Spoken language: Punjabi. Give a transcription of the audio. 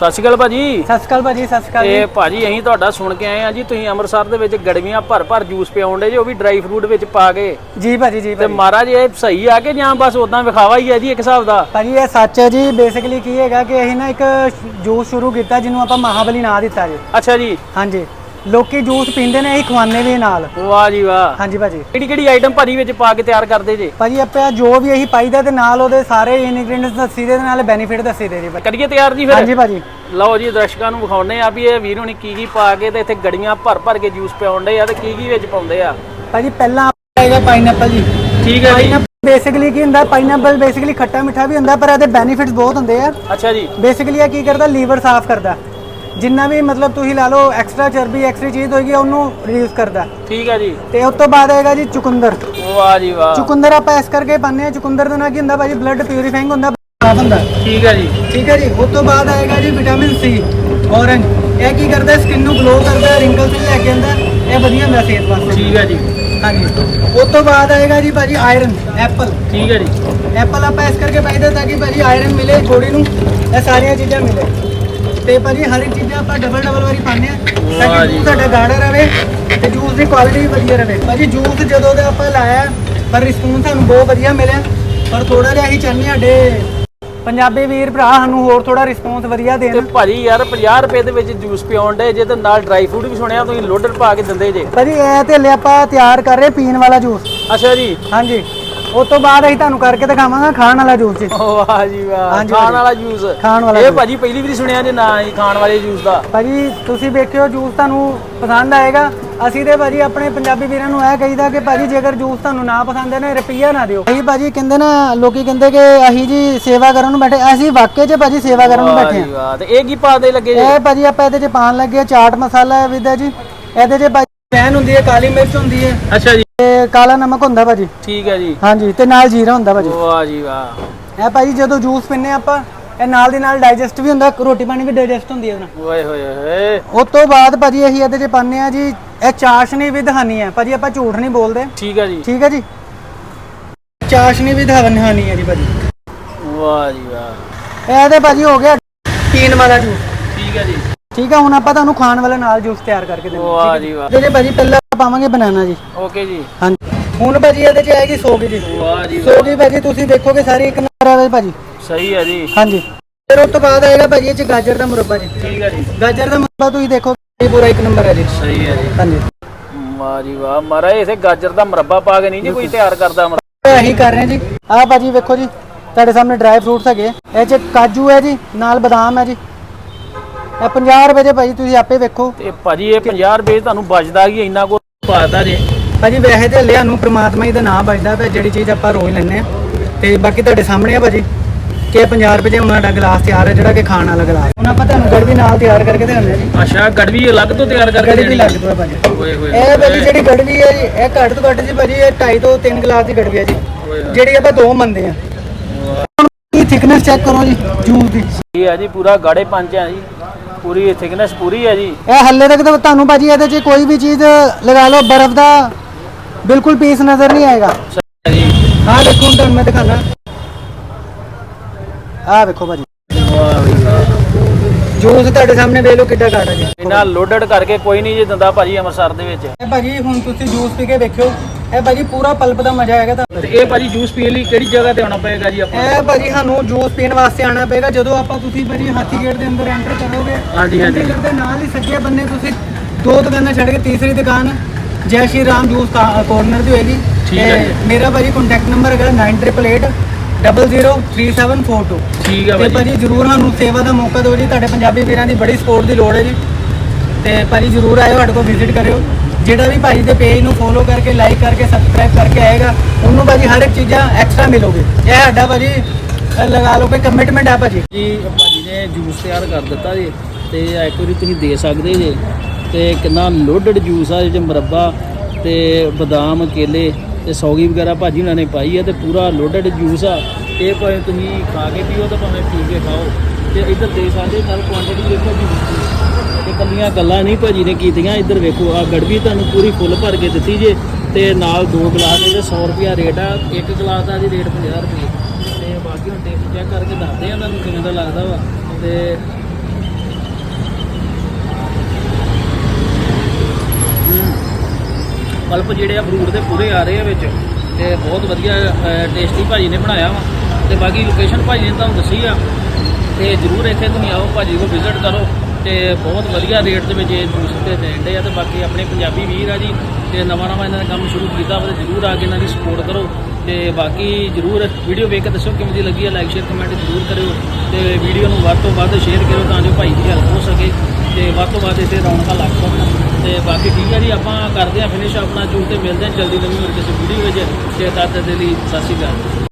ਸਤਿ ਸ਼੍ਰੀ ਅਕਾਲ ਭਾਜੀ। ਸਤਿ ਸ਼੍ਰੀ ਅਕਾਲ ਭਾਜੀ ਸਤਿ ਸ਼੍ਰੀ ਅਕਾਲ ਇਹ ਭਾਜੀ ਅਸੀਂ ਤੁਹਾਡਾ ਸੁਣ ਕੇ ਆਏ ਆ ਜੀ ਤੁਸੀਂ ਅੰਮ੍ਰਿਤਸਰ ਦੇ ਵਿੱਚ ਗੜਵੀਆਂ ਭਰ ਭਰ ਜੂਸ ਪਿਆਉਂਦੇ ਜੇ ਉਹ ਵੀ ਡਰਾਈ ਫਰੂਟ ਵਿੱਚ ਪਾ ਕੇ। ਜੀ ਭਾਜੀ ਜੀ ਤੇ ਮਹਾਰਾਜ ਇਹ ਸਹੀ ਆ ਕਿ ਜਾਂ ਬਸ ਉਦਾਂ ਵਿਖਾਵਾ ਹੀ ਹੈ ਜੀ ਇੱਕ ਹਿਸਾਬ ਦਾ? ਭਾਜੀ ਇਹ ਸੱਚ ਹੈ ਜੀ ਬੇਸਿਕਲੀ ਕੀ ਹੈਗਾ ਕਿ ਅਸੀਂ ਨਾ ਇੱਕ ਜੂਸ ਸ਼ੁਰੂ ਕੀਤਾ ਜਿਹਨੂੰ ਆਪਾਂ ਮਹਾਬਲੀ ਨਾਂ ਦਿੱਤਾ ਜੀ। ਅੱਛਾ ਜੀ। ਹਾਂਜੀ। ਲੋਕੀ ਜੂਸ ਪੀਂਦੇ ਨੇ ਅਸੀਂ ਖਵਾਉਂਦੇ ਵੀ ਨਾਲ। ਵਾਹ ਜੀ ਵਾਹ। ਹਾਂਜੀ ਭਾਜੀ। ਕਿਹੜੀ ਕਿਹੜੀ ਆਈਟਮ ਭਾਜੀ ਵਿੱਚ ਪਾ ਕੇ ਤਿਆਰ ਕਰਦੇ ਜੇ? ਭਾਜੀ ਆਪਾਂ ਜੋ ਵੀ ਅਸੀਂ ਪਾਈਦਾ ਤੇ ਨਾਲ ਉਹਦੇ ਸਾਰੇ ਇਨਗਰੀਡੀਐਂਟਸ ਦੱਸੀ ਦੇ ਨਾਲ ਬੈਨੀਫਿਟ ਦੱਸੀ ਦੇ ਜੀ ਭਾਜੀ। ਕਰੀਏ ਤਿਆਰ ਜੀ ਹਾਂਜੀ ਫਿਰ ਭਾਜੀ। ਲਓ ਜੀ ਦਰਸ਼ਕਾਂ ਨੂੰ ਵਿਖਾਉਣੇ ਆ ਵੀ ਇਹ ਵੀਰ ਹੁਣੀ ਕੀ ਕੀ ਪਾ ਕੇ ਤੇ ਇੱਥੇ ਗੜੀਆਂ ਭਰ ਭਰ ਕੇ ਜੂਸ ਪਿਆਉਂਦੇ ਆ ਤੇ ਕੀ ਕੀ ਵਿੱਚ ਪਾਉਂਦੇ ਆ? ਭਾਜੀ ਪਹਿਲਾਂ ਆਏਗਾ ਪਾਈਨਐਪਲ ਜੀ। ਠੀਕ ਹੈ ਜੀ। ਬੇਸਿਕਲੀ ਕੀ ਹੁੰਦਾ ਪਾਈਨਐਪਲ ਬੇਸਿਕਲੀ ਖੱਟਾ ਮਿੱਠਾ ਵੀ ਹੁੰਦਾ ਪਰ ਇਹਦੇ ਬੈਨੀਫਿਟਸ ਬਹੁਤ ਹੁੰਦੇ ਆ। ਅੱਛਾ ਜੀ। ਬੇਸਿਕਲੀ ਇਹ ਕੀ ਕਰਦਾ ਲੀਵਰ ਸਾਫ਼ ਕਰਦਾ। ਜਿੰਨਾ ਵੀ ਮਤਲਬ ਤੁਸੀਂ ਲਾ ਲਓ ਐਕਸਟਰਾ ਚਰਬੀ ਐਕਸਟਰੀ ਚੀਜ਼ ਹੋਏਗੀ ਉਹਨੂੰ ਰਿਡਿਊਸ ਕਰਦਾ। ਠੀਕ ਹੈ ਜੀ। ਤੇ ਉਸ ਤੋਂ ਬਾਅਦ ਆਏਗਾ ਜੀ ਚੁਕੰਦਰ। ਵਾਹ ਜੀ ਵਾਹ। ਚੁਕੰਦਰ ਆਪਾਂ ਇਸ ਕਰਕੇ ਪਾਉਂਦੇ ਆ ਚੁਕੰਦਰ ਦੇ ਨਾਲ ਕੀ ਹੁੰਦਾ ਭਾਜੀ ਬਲੱਡ ਪਿਊਰੀਫਾਈਂਗ ਹੁੰਦਾ ਸਾਫ਼ ਹੁੰਦਾ। ਠੀਕ ਹੈ ਜੀ। ਠੀਕ ਹੈ ਜੀ ਉਸ ਤੋਂ ਬਾਅਦ ਆਏਗਾ ਜੀ ਵਿਟਾਮਿਨ ਸੀ ਔਰੰਜ ਇਹ ਕੀ ਕਰਦਾ ਸਕਿਨ ਨੂੰ ਗਲੋ ਕਰਦਾ ਰਿੰਕਲਸ ਲੈ ਕੇ ਆਉਂਦਾ ਇਹ ਵਧੀਆ ਹੁੰਦਾ ਸਿਹਤ ਵਾਸਤੇ। ਠੀਕ ਹੈ ਜੀ। ਹਾਂਜੀ। ਉਸ ਤੋਂ ਬਾਅਦ ਆਏਗਾ ਜੀ ਭਾਜੀ ਆਇਰਨ ਐਪਲ ਠੀਕ ਹੈ ਜੀ। ਐਪਲ ਆਪਾਂ ਇਸ ਕਰਕੇ ਪਾਈਦਾ ਤਾਂ ਕਿ ਭਾਜੀ ਆਇਰਨ ਮਿਲੇ ਬੋਡੀ ਨੂੰ ਇਹ ਸਾਰੀਆਂ ਚੀਜ਼ਾਂ ਮਿਲੇ। ਤੇ ਭਾਜੀ ਹਰ ਇੱਕ ਚੀਜ਼ਾਂ ਆਪਾਂ ਡਬਲ ਡਬਲ ਵਾਰੀ ਪਾਉਂਦੇ ਆ ਤਾਂ ਕਿ। ਜੂਸ ਸਾਡਾ ਗਾੜਾ ਰਵੇ ਤੇ ਜੂਸ ਦੀ ਕੁਆਲਿਟੀ ਵਧੀਆ ਰਵੇ। ਭਾਜੀ ਜੂਸ ਜਦੋਂ ਦਾ ਆਪਾਂ ਲਾਇਆ ਪਰ ਰਿਸਪੌਂਸ ਸਾਨੂੰ ਬਹੁਤ ਵਧੀਆ ਮਿਲਿਆ ਪਰ ਥੋੜਾ ਜਿਹਾ ਅਸੀਂ ਚਾਹੁੰਦੇ ਹਾਂ ਸਾਡੇ ਪੰਜਾਬੀ ਵੀਰ ਭਰਾ ਸਾਨੂੰ ਹੋਰ ਥੋੜਾ ਰਿਸਪੌਂਸ ਵਧੀਆ ਤੇ ਦੇਣ ਭਾਜੀ ਯਾਰ 50 ਰੁਪਏ ਦੇ ਵਿੱਚ ਜੂਸ ਪਿਆਉਂਦੇ ਜੇ ਤੇ ਨਾਲ ਡਰਾਈ ਫਰੂਟ ਵੀ ਸੁਣਿਆ ਤੁਸੀਂ ਲੋਡਰ ਪਾ ਕੇ ਦਿੰਦੇ ਜੇ। ਭਾਜੀ ਇਹ ਤੇ ਹਲੇ ਆਪਾਂ ਤਿਆਰ ਕਰ ਰਹੇ ਪੀਣ ਵਾਲਾ ਜੂਸ। ਅੱਛਾ ਜੀ। ਹਾਂਜੀ। ਉਸ ਤੋਂ ਬਾਅਦ ਅਸੀਂ ਤੁਹਾਨੂੰ ਕਰਕੇ ਦਿਖਾਵਾਂਗੇ ਖਾਣ ਵਾਲਾ ਜੂਸ ਜੀ। ਓ ਵਾਹ ਜੀ ਵਾਹ ਹਾਂਜੀ ਖਾਣ। ਵਾਲਾ ਜੂਸ ਖਾਣ ਵਾਲਾ ਇਹ। ਭਾਜੀ ਪਹਿਲੀ ਵਾਰੀ ਸੁਣਿਆ ਜੇ ਨਾ ਹੀ ਖਾਣ ਵਾਲੇ ਜੂਸ ਦਾ। ਭਾਜੀ ਤੁਸੀਂ ਵੇਖਿਓ ਜੂਸ ਤੁਹਾਨੂੰ ਪਸੰਦ ਆਏਗਾ। ਅਸੀਂ ਤੇ ਭਾਜੀ ਆਪਣੇ ਪੰਜਾਬੀ ਵੀਰਾਂ ਨੂੰ ਇਹ ਕਹੀਦਾ ਕਿ ਭਾਜੀ ਜੇਕਰ ਜੂਸ ਤੁਹਾਨੂੰ ਨਾ ਪਸੰਦ ਹੈ ਨਾ ਰੁਪਈਆ ਨਾ ਦਿਓ। ਅਸੀਂ ਭਾਜੀ ਕਹਿੰਦੇ ਨਾ ਲੋਕੀ ਕਹਿੰਦੇ ਕਿ ਅਸੀਂ ਜੀ ਸੇਵਾ ਕਰਨ ਨੂੰ ਬੈਠੇ ਅਸੀਂ ਵਾਕਈ 'ਚ ਭਾਜੀ ਸੇਵਾ ਕਰਨ ਨੂੰ ਵਾਹ ਬੈਠੇ ਜੀ ਵਾਹ ਤੇ ਇਹ ਕੀ ਪਾਦੇ ਲੱਗੇ ਜੇ? ਇਹ ਭਾਜੀ ਆਪਾਂ ਇਹਦੇ 'ਚ ਪਾਣ ਲੱਗੇ ਚਾਟ ਮਸਾਲਾ ਹੈ ਵਿਦਾ ਜੀ ਇਹਦੇ 'ਚ ਭਾਜੀ ਪੈਨ ਹੁੰਦੀ ਹੈ ਕਾਲੀ ਮਿਰਚ ਹੁੰਦੀ ਹੈ। ਅੱਛਾ ਜੀ। ਤੇ ਕਾਲਾ ਨਮਕ ਹੁੰਦਾ ਭਾਜੀ। ਠੀਕ ਹੈ ਜੀ। ਹਾਂਜੀ ਤੇ ਨਾਲ ਜੀਰਾ ਹੁੰਦਾ ਭਾਜੀ। ਵਾਹ ਜੀ ਵਾਹ। ਇਹ ਭਾਜੀ ਜਦੋਂ ਜੂਸ ਪੀਂਦੇ ਆਪਾਂ ਇਹ ਨਾਲ ਦੀ ਨਾਲ ਡਾਈਜੈਸਟ ਵੀ ਹੁੰਦਾ ਰੋਟੀ ਪਾਣੀ ਵੀ ਡਾਈਜੈਸਟ ਹੁੰਦੀ ਹੈ ਇਹਦੇ ਨਾਲ ਓਏ ਹੋਏ ਹੋਏ। ਉਸ ਤੋਂ ਬਾਅਦ ਭਾਜੀ ਅਸੀਂ ਇਹਦੇ 'ਚ ਪਾਉਂਦੇ ਆ ਜੀ ਇਹ ਚਾਸ਼ਨੀ ਵੀ ਦਹਾਨੀ ਹੈ। ਭਾਜੀ ਆਪਾਂ ਝੂਠ ਨਹੀਂ ਬੋਲਦੇ। ਠੀਕ ਹੈ ਜੀ। ਠੀਕ ਹੈ ਜੀ। ਚਾਸ਼ਨੀ ਵੀ ਦਹਾਨੀ ਹੈ ਜੀ ਭਾਜੀ। ਵਾਹ ਜੀ ਵਾਹ। ਇਹ ਤੇ ਭਾਜੀ ਹੋ ਗਿਆ। ਪੀਣ ਵਾਲਾ ਜੂਸ। ਠੀਕ ਹੈ ਜੀ। ਠੀਕ ਹੈ ਹੁਣ ਆਪਾਂ ਤੁਹਾਨੂੰ ਖਾਣ ਵਾਲੇ ਨਾਲ ਜੂਸ ਤਿਆਰ ਕਰਕੇ ਦੇਵਾਂਗੇ ਵਾਹ ਜੀ ਵਾਹ। 'ਚ ਭਾਜੀ ਪਹਿਲਾਂ ਪਾਵਾਂਗੇ ਬਨਾਨਾ ਜੀ। ਓਕੇ ਜੀ। ਹਾਂਜੀ। ਹੁਣ ਭਾਜੀ ਇਹਦੇ 'ਚ ਆਏਗੀ ਸੋਗੀ ਜੀ ਵਾਹ ਜੀ ਵਾਹ। ਸੋਗੀ ਭਾਜੀ ਤੁਸੀਂ ਦੇਖੋਗੇ ਸਾਰੀ ਇੱਕ ਨੰਬਰ ਆਵੇ ਭਾਜੀ। ਸਹੀ ਹੈ ਜੀ। ਹਾਂਜੀ। ਫਿਰ ਉਸ ਤੋਂ ਬਾਅਦ ਆਏਗਾ ਭਾਜੀ ਇਹ 'ਚ ਗਾਜਰ ਦਾ ਮੁਰੱਬਾ ਜੀ। ਠੀਕ ਹੈ ਜੀ। ਗਾਜਰ ਦਾ ਮੁਰੱਬਾ ਤੁਸੀਂ ਦੇਖੋ ਇਹ ਪੂਰਾ ਇੱਕ ਨੰਬਰ ਹੈ ਜੀ। ਸਹੀ ਹੈ ਜੀ। ਹਾਂਜੀ। ਵਾਹ ਜੀ ਵਾਹ। ਮਹਾਰਾਜ ਇਥੇ ਗਾਜਰ ਦਾ ਮੁਰੱਬਾ ਪਾ ਕੇ ਨਹੀਂ ਜੀ ਕੋਈ ਤਿਆਰ ਕਰਦਾ ਮੁਰੱਬਾ। ਇਹੀ ਕਰ ਰਹੇ ਹਾਂ ਜੀ। ਆਹ ਭਾਜੀ ਵੇਖੋ ਜੀ ਤੁਹਾਡੇ ਸਾਹਮਣੇ ਡਰਾਈ ਫਰੂਟਸ ਹੈਗੇ ਇਹ 'ਚ ਕਾਜੂ ਹੈ ਜੀ ਨਾਲ ਬਦਾਮ ਹੈ ਜੀ। ਇਹ 50 ਰੁਪਏ ਦੇ ਭਾਜੀ ਤੁਸੀਂ ਆਪੇ ਵੇਖੋ। ਤੇ ਭਾਜੀ ਇਹ 50 ਰੁਪਏ 'ਚ ਤੁਹਾਨੂੰ ਬਚਦਾ ਕੀ ਇੰਨਾ ਕੋ ਪਾਦਾ ਜੇ। ਭਾਜੀ ਵੈਸੇ ਤੇ ਲਿਆ ਨੂੰ ਪ੍ਰਮਾਤਮਾ ਹੀ ਦਾ ਨਾਮ ਬਚਦਾ ਪਿਆ ਜਿਹੜੀ ਚੀਜ਼ ਆਪਾਂ ਰੋਜ਼ ਲੈਂਦੇ ਆ ਤੇ ਬਾਕੀ ਤੁਹਾਡੇ ਸਾਹਮਣੇ ਆ ਭਾਜੀ ਕਿ ਇਹ 50 ਰੁਪਏ ਦੇ ਉਹਨਾਂ ਦਾ ਗਲਾਸ ਤਿਆਰ ਹੈ ਜਿਹੜਾ ਕਿ ਖਾਣ ਵਾਲਾ ਗਲਾਸ। ਹੁਣ ਆਪਾਂ ਤੁਹਾਨੂੰ ਗੜਵੀ ਨਾਲ ਤਿਆਰ ਕਰਕੇ ਦੇਣੇ ਜੀ। ਅੱਛਾ ਗੜਵੀ ਅਲੱਗ ਤੋਂ ਤਿਆਰ ਕਰਕੇ ਗੜਵੀ ਦੇਣੀ। ਲੱਗ ਪੂਆ ਭਾਜੀ। ਓਏ ਹੋਏ। ਇਹ ਭਾਜੀ ਜਿਹੜੀ ਗੜਵੀ ਹੈ ਜੀ ਇਹ ਘੱਟ ਤੋਂ ਘੱਟ ਜੀ ਭਾਜੀ ਇਹ 2.5 ਤੋਂ 3 ਗਲਾਸ ਦੀ ਗੜਵੀ ਹੈ ਜੀ। ਜਿਹੜੀ ਆਪਾਂ ਦੋ ਮੰਨਦੇ ਆ ਇਹ ਥਿਕਨੈਸ ਚੈੱਕ ਕਰੋ ਜੀ ਜੂਸ ਦੀ। ਇਹ ਹੈ ਜੀ ਪੂਰਾ ਗਾੜੇ ਪੰਚ ਹੈ ਜੀ। ਪੂਰੀ ਥਿਕਨੈਸ ਪੂਰੀ ਹੈ ਜੀ। ਇਹ ਹੱਲੇ ਤੱਕ ਤਾਂ ਤੁਹਾਨੂੰ ਭਾਜੀ ਇਹਦੇ 'ਚ ਕੋਈ ਵੀ ਚੀਜ਼ ਲਗਾ ਲਓ ਬਰਫ਼ ਦਾ ਬਿਲਕੁਲ ਪੀਸ ਨਜ਼ਰ ਨਹੀਂ ਆਏਗਾ। ਹੈ ਜੀ। ਆਹ ਦੇਖੋ ਹੁਣ ਤੁਹਾਨੂੰ ਮੈਂ ਦਿਖਾਣਾ ਆਹ ਵੇਖੋ ਭਾਜੀ। ਵਾਹ ਵਾਹ ਜੂਸ ਤੁਹਾਡੇ ਸਾਹਮਣੇ ਵੇਖ ਲਓ ਕਿੱਡਾ ਗਾੜਾ ਜੀ। ਇਹਨਾਂ ਲੋਡਡ ਕਰਕੇ ਕੋਈ ਨਹੀਂ ਜੀ ਦਿੰਦਾ ਭਾਜੀ ਅੰਮ੍ਰਿਤਸਰ ਦੇ ਵਿੱਚ। ਇਹ ਭਾਜੀ ਹੁਣ ਤੁਸੀਂ ਜੂਸ ਪੀ ਕੇ ਵੇਖਿਓ। ਇਹ ਭਾਜੀ ਪੂਰਾ ਪਲਪ ਦਾ ਮਜ਼ਾ ਆਏਗਾ ਤੁਹਾਨੂੰ ਤੇ ਇਹ ਭਾਜੀ ਜੂਸ ਪੀਣ ਲਈ ਕਿਹੜੀ ਜਗ੍ਹਾ ਤੇ ਆਉਣਾ ਪਏਗਾ ਜੀ ਆਪਾਂ? ਇਹ ਭਾਜੀ ਸਾਨੂੰ ਜੂਸ ਪੀਣ ਵਾਸਤੇ ਆਣਾ ਪਏਗਾ ਜਦੋਂ ਆਪਾਂ ਤੁਸੀਂ ਭਾਜੀ ਹਾਥੀ ਗੇਟ ਦੇ ਅੰਦਰ ਐਂਟਰ ਕਰੋਗੇ ਹਾਂਜੀ ਹਾਂਜੀ। ਗੇਟ ਦੇ ਨਾਲ ਹੀ ਸੱਜੇ ਬੰਨੇ ਤੁਸੀਂ ਦੋ ਦੁਕਾਨਾਂ ਛੱਡ ਕੇ ਤੀਸਰੀ ਦੁਕਾਨ ਜੈ ਸ਼੍ਰੀ ਰਾਮ ਜੂਸ ਕਾਰਨਰ ਦੀ ਹੋਏਗੀ। ਠੀਕ ਹੈ ਤੇ ਜੀ। ਮੇਰਾ ਭਾਜੀ ਕੰਟੈਕਟ ਨੰਬਰ ਹੈਗਾ 9888 003742 ਠੀਕ ਹੈ ਤੇ ਭਾਜੀ। ਭਾਜੀ ਜਰੂਰ ਸਾਨੂੰ ਸੇਵਾ ਦਾ ਮੌਕਾ ਦਿਓ ਜੀ ਤੁਹਾਡੇ ਪੰਜਾਬੀ ਵੀਰਾਂ ਦੀ ਬੜੀ ਸਪੋਰਟ ਦੀ ਲੋੜ ਹੈ ਜੀ। ਤੇ ਭਾਜੀ ਜਰੂਰ ਆਇਓ ਸਾਡੇ ਕੋਲ ਵਿਜ਼ਿਟ ਕਰਿਓ। ਜਿਹੜਾ ਵੀ ਭਾਜੀ ਦੇ ਪੇਜ ਨੂੰ ਫੋਲੋ ਕਰਕੇ ਲਾਈਕ ਕਰਕੇ ਸਬਸਕ੍ਰਾਈਬ ਕਰਕੇ ਆਏਗਾ, ਉਹਨੂੰ ਭਾਜੀ ਹਰ ਇੱਕ ਚੀਜ਼ਾਂ ਐਕਸਟਰਾ ਮਿਲੋਗੇ। ਇਹ ਸਾਡਾ ਭਾਜੀ, ਅਹ ਲਗਾ ਲਓ ਕਿ ਕਮਿਟਮੈਂਟ ਆ ਭਾਜੀ। ਜੀ ਭਾਜੀ ਨੇ ਜੂਸ ਤਿਆਰ ਕਰ ਦਿੱਤਾ ਜੀ, ਤੇ ਆਹ ਇੱਕ ਵਾਰੀ ਤੁਸੀਂ ਦੇ ਸਕਦੇ ਜੇ। ਤੇ ਕਿੰਨਾ ਲੋਡਡ ਜੂਸ ਆ ਜਿਹਦੇ ਮੁਰੱਬਾ ਤੇ ਬਦਾਮ, ਕੇਲੇ ਤੇ ਸੌਗੀ ਵਗੈਰਾ ਭਾਜੀ ਉਹਨਾਂ ਨੇ ਪਾਈ ਹੈ ਤੇ ਪੂਰਾ ਲੋਡਡ ਜੂਸ ਆ। ਇਹ ਭਾਵੇਂ ਤੁਸੀਂ ਖਾ ਕੇ ਪੀਓ ਤੇ ਭਾਵੇਂ ਪੀ ਕੇ ਖਾਓ। ਤੇ ਇੱਧਰ ਦੇ ਸਕਦੇ ਨਾਲ ਕੁਆਂਟੀਟੀ ਦੇਖੋ ਜੀ ਤੇ ਕੱਲੀਆਂ ਗੱਲਾਂ ਨਹੀਂ ਭਾਜੀ ਨੇ ਕੀਤੀਆਂ, ਇੱਧਰ ਵੇਖੋ ਆ ਗੜਵੀ ਤੁਹਾਨੂੰ ਪੂਰੀ ਫੁੱਲ ਭਰ ਕੇ ਦਿੱਤੀ ਜੇ, ਤੇ ਨਾਲ ਦੋ ਗਲਾਸ ਇਹਦੇ 100 ਰੁਪਿਆ ਰੇਟ ਆ, ਇੱਕ ਗਲਾਸ ਦਾ ਜੀ ਰੇਟ 50 ਰੁਪਏ। ਤੇ ਬਾਕੀ ਹੁਣ ਟੇਸਟ ਚੈੱਕ ਕਰਕੇ ਦੱਸਦੇ ਆ ਤੁਹਾਨੂੰ ਕਿਵੇਂ ਦਾ ਲੱਗਦਾ ਵਾ, ਤੇ ਪਲਪ ਜਿਹੜੇ ਆ ਫਰੂਟ ਦੇ ਪੂਰੇ ਆ ਰਹੇ ਆ ਵਿੱਚ, ਤੇ ਬਹੁਤ ਵਧੀਆ ਟੇਸਟੀ ਭਾਜੀ ਨੇ ਬਣਾਇਆ ਵਾ। ਤੇ ਬਾਕੀ ਲੋਕੇਸ਼ਨ ਭਾਜੀ ਨੇ ਤੁਹਾਨੂੰ ਦੱਸੀ ਆ ਤੇ ਜਰੂਰ ਇੱਥੇ ਤੁਸੀਂ ਆਓ, ਭਾਜੀ ਕੋਲ ਵਿਜ਼ਿਟ ਕਰੋ ਤੇ ਬਹੁਤ ਵਧੀਆ ਰੇਟ ਦੇ ਵਿੱਚ ਇਹ ਜੂਸ ਤੇ ਦੇਣਦੇ ਆ ਤੇ ਬਾਕੀ ਆਪਣੇ ਪੰਜਾਬੀ ਵੀਰ ਆ ਜੀ ਤੇ ਨਵਾਂ ਨਵਾਂ ਇਹਨਾਂ ਨੇ ਕੰਮ ਸ਼ੁਰੂ ਕੀਤਾ ਵਾ ਤੇ ਜਰੂਰ ਆ ਕੇ ਇਹਨਾਂ ਦੀ ਸਪੋਰਟ ਕਰੋ ਤੇ ਬਾਕੀ ਜਰੂਰ ਵੀਡੀਓ ਵੇਖ ਕੇ ਦੱਸੋ ਕਿਵੇਂ ਦੀ ਲੱਗੀ ਹੈ ਲਾਈਕ ਸ਼ੇਅਰ ਕਮੈਂਟ ਜਰੂਰ ਕਰਿਓ ਤੇ ਵੀਡੀਓ ਨੂੰ ਵੱਧ ਤੋਂ ਵੱਧ ਸ਼ੇਅਰ ਕਰਿਓ ਤਾਂ ਜੋ ਭਾਈ ਦੀ ਹੈਲਪ ਹੋ ਸਕੇ ਤੇ ਵੱਧ ਤੋਂ ਵੱਧ ਇੱਥੇ ਰੌਣਕਾਂ ਲੱਗ ਸਕਣ। ਤੇ ਬਾਕੀ ਠੀਕ ਹੈ ਜੀ, ਆਪਾਂ ਕਰਦੇ ਹਾਂ ਫਿਨਿਸ਼ ਆਪਣਾ ਜੂਸ ਤੇ ਮਿਲਦੇ ਹਾਂ ਜਲਦੀ ਨਵੀਂ ਹੋਰ ਕਿਸੇ ਵੀਡੀਓ ਵਿੱਚ ਤੇ ਤਦ ਦੇ ਲਈ ਸਤਿ ਸ਼੍ਰੀ ਅਕਾਲ।